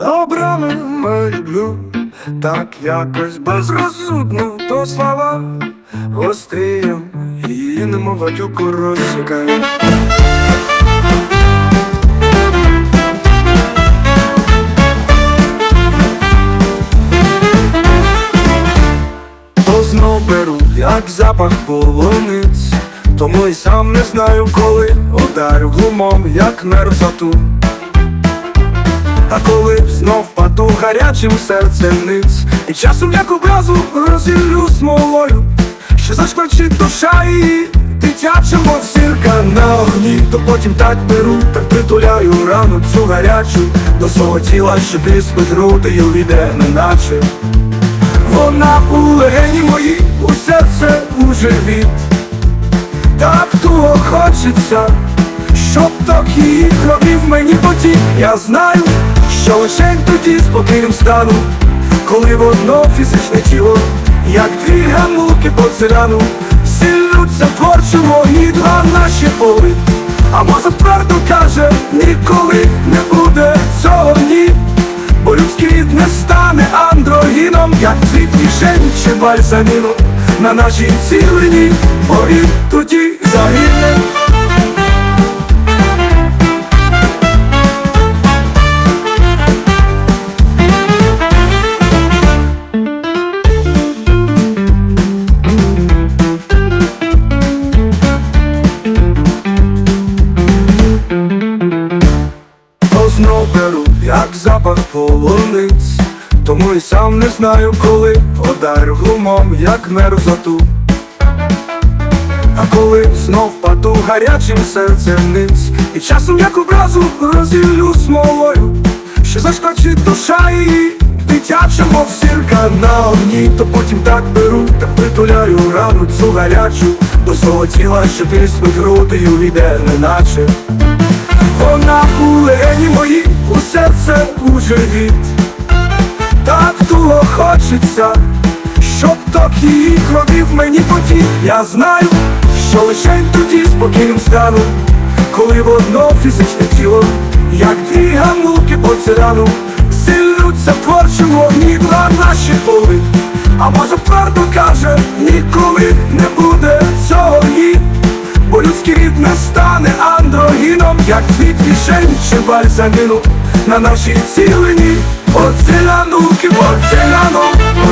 Обраними люблю, так якось безрозсудно, то слова гострієм і немоватюку розсікають. То знов беру, як запах полуниць, тому й сам не знаю, коли ударю глумом, як мерзоту. А коли знов паду гарячим серцем ниць І часом як образу розіллю смолою Що зашкварчить душа і дитяча, мов на огні. То потім так беру, так притуляю рану цю гарячу До свого тіла, що тисне груди й увійде, неначе. Вона у легені мої, у серце, у живіт. Так туго хочеться, щоб ток її крові мені потік. Я знаю, що лише тоді спокійним стану Коли в одно фізичне тіло, як дві гамулки по цигану Зіллються в творчому і два наші поли А мозок твердо каже, ніколи не буде цього ні Бо людський рід не стане андрогіном, як цвіт мішень чи бальзаміном на нашій цілені, бо і тоді загине. Знов беру, як запах полуниць, тому й сам не знаю, коли ударю глумом, як мерзоту. А коли знов паду гарячим серцем ниць, і часом як образу розділю смолою, що зашкочить душа її, дитяча, мов зірка на огні, то потім так беру, так притуляю рану цю гарячу, до свого тіла, що тиснуть груди й увійде, неначе. Вона у легені мої, у серце, у живіт Так туго хочеться, щоб ток її крові в мені потік Я знаю, що лише тоді спокійним стану Коли одно фізичне тіло, як дві гамулки по цирану, Зіллються в як цвіт вішень чи бальзаміну на нашій цілені Оцеляну, оцеляну, оцеляну, оцеляну, оцеляну